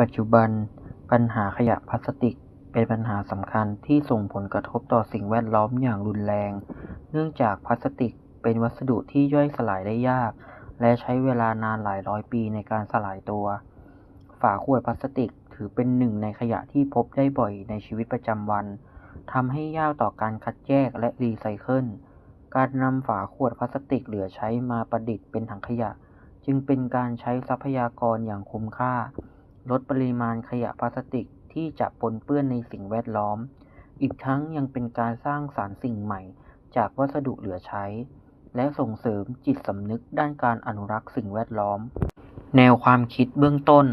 ปัจจุบัน ปัญหาขยะพลาสติกเป็นปัญหาสำคัญที่ส่งผลกระทบต่อสิ่งแวดล้อมอย่างรุนแรง เนื่องจากพลาสติกเป็นวัสดุที่ย่อยสลายได้ยาก และใช้เวลานานหลายร้อยปีในการสลายตัว ฝาขวดพลาสติกถือเป็นหนึ่งในขยะที่พบได้บ่อยในชีวิตประจำวันทำให้ยากต่อการคัดแยกและรีไซเคิล การนำฝาขวดพลาสติกเหลือใช้มาประดิษฐ์เป็นถังขยะ จึงเป็นการใช้ทรัพยากรอย่างคุ้มค่า ลดปริมาณขยะพลาสติกที่จะปนเปื้อนในสิ่งแวดล้อม อีกทั้งยังเป็นการสร้างสารสิ่งใหม่ จากวัสดุเหลือใช้ และส่งเสริมจิตสำนึกด้านการอนุรักษ์สิ่งแวดล้อม แนวความคิดเบื้องต้น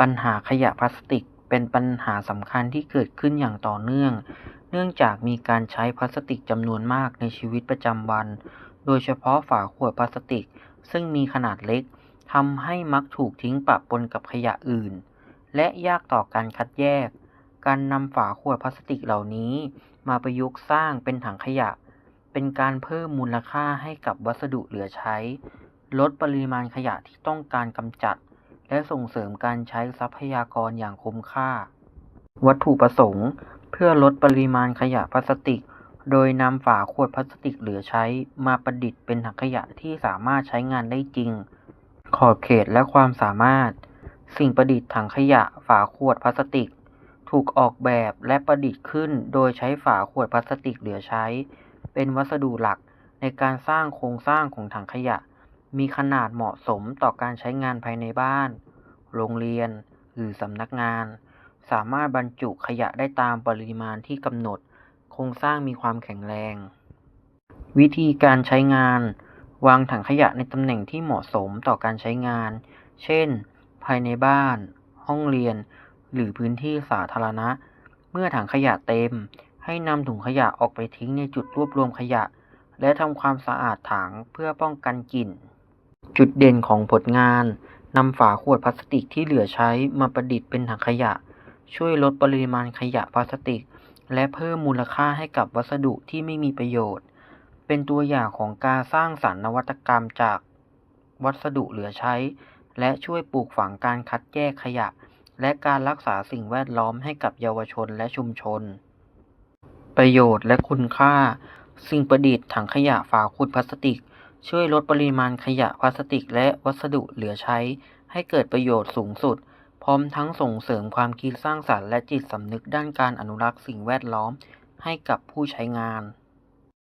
ปัญหาขยะพลาสติกเป็นปัญหาสำคัญที่เกิดขึ้นอย่างต่อเนื่อง เนื่องจากมีการใช้พลาสติกจำนวนมากในชีวิตประจำวัน โดยเฉพาะฝาขวดพลาสติก ซึ่งมีขนาดเล็ก ทำให้มักถูกทิ้งปะปนกับขยะอื่น และยากต่อการคัดแยก การนำฝาขวดพลาสติกเหล่านี้ มาประยุกต์สร้างเป็นถังขยะ เป็นการเพิ่มมูลค่าให้กับวัสดุเหลือใช้ ลดปริมาณขยะที่ต้องการกำจัด และส่งเสริมการใช้ทรัพยากรอย่างคุ้มค่า วัตถุประสงค์ เพื่อลดปริมาณขยะพลาสติก โดยนำฝาขวดพลาสติกเหลือใช้ มาประดิษฐ์เป็นถังขยะที่สามารถใช้งานได้จริง ขอบเขตและความสามารถ สิ่งประดิษฐ์ถังขยะฝาขวดพลาสติก ถูกออกแบบและประดิษฐ์ขึ้นโดยใช้ฝาขวดพลาสติกเหลือใช้ เป็นวัสดุหลักในการสร้างโครงสร้างของถังขยะ มีขนาดเหมาะสมต่อการใช้งานภายในบ้าน โรงเรียน หรือสำนักงาน สามารถบรรจุขยะได้ตามปริมาณที่กำหนด โครงสร้างมีความแข็งแรง วิธีการใช้งาน วางถังขยะในตำแหน่งที่เหมาะสมต่อการใช้งาน เช่น ภายในบ้าน ห้องเรียน หรือพื้นที่สาธารณะ เมื่อถังขยะเต็ม ให้นำถุงขยะออกไปทิ้งในจุดรวบรวมขยะ และทำความสะอาดถังเพื่อป้องกันกลิ่น จุดเด่นของผลงานนำฝาขวดพลาสติกที่เหลือใช้มาประดิษฐ์เป็นถังขยะ ช่วยลดปริมาณขยะพลาสติก และเพิ่มมูลค่าให้กับวัสดุที่ไม่มีประโยชน์ เป็นตัวอย่างของการสร้างสรรค์นวัตกรรมจากวัสดุเหลือใช้ และช่วยปลูกฝังการคัดแยกขยะ และการรักษาสิ่งแวดล้อมให้กับเยาวชนและชุมชน ประโยชน์และคุณค่า สิ่งประดิษฐ์ถังขยะฝาขวดพลาสติก ช่วยลดปริมาณขยะพลาสติก และวัสดุเหลือใช้ ให้เกิดประโยชน์สูงสุด พร้อมทั้งส่งเสริมความคิดสร้างสรรค์และจิตสำนึกด้านการอนุรักษ์สิ่งแวดล้อมให้กับผู้ใช้งาน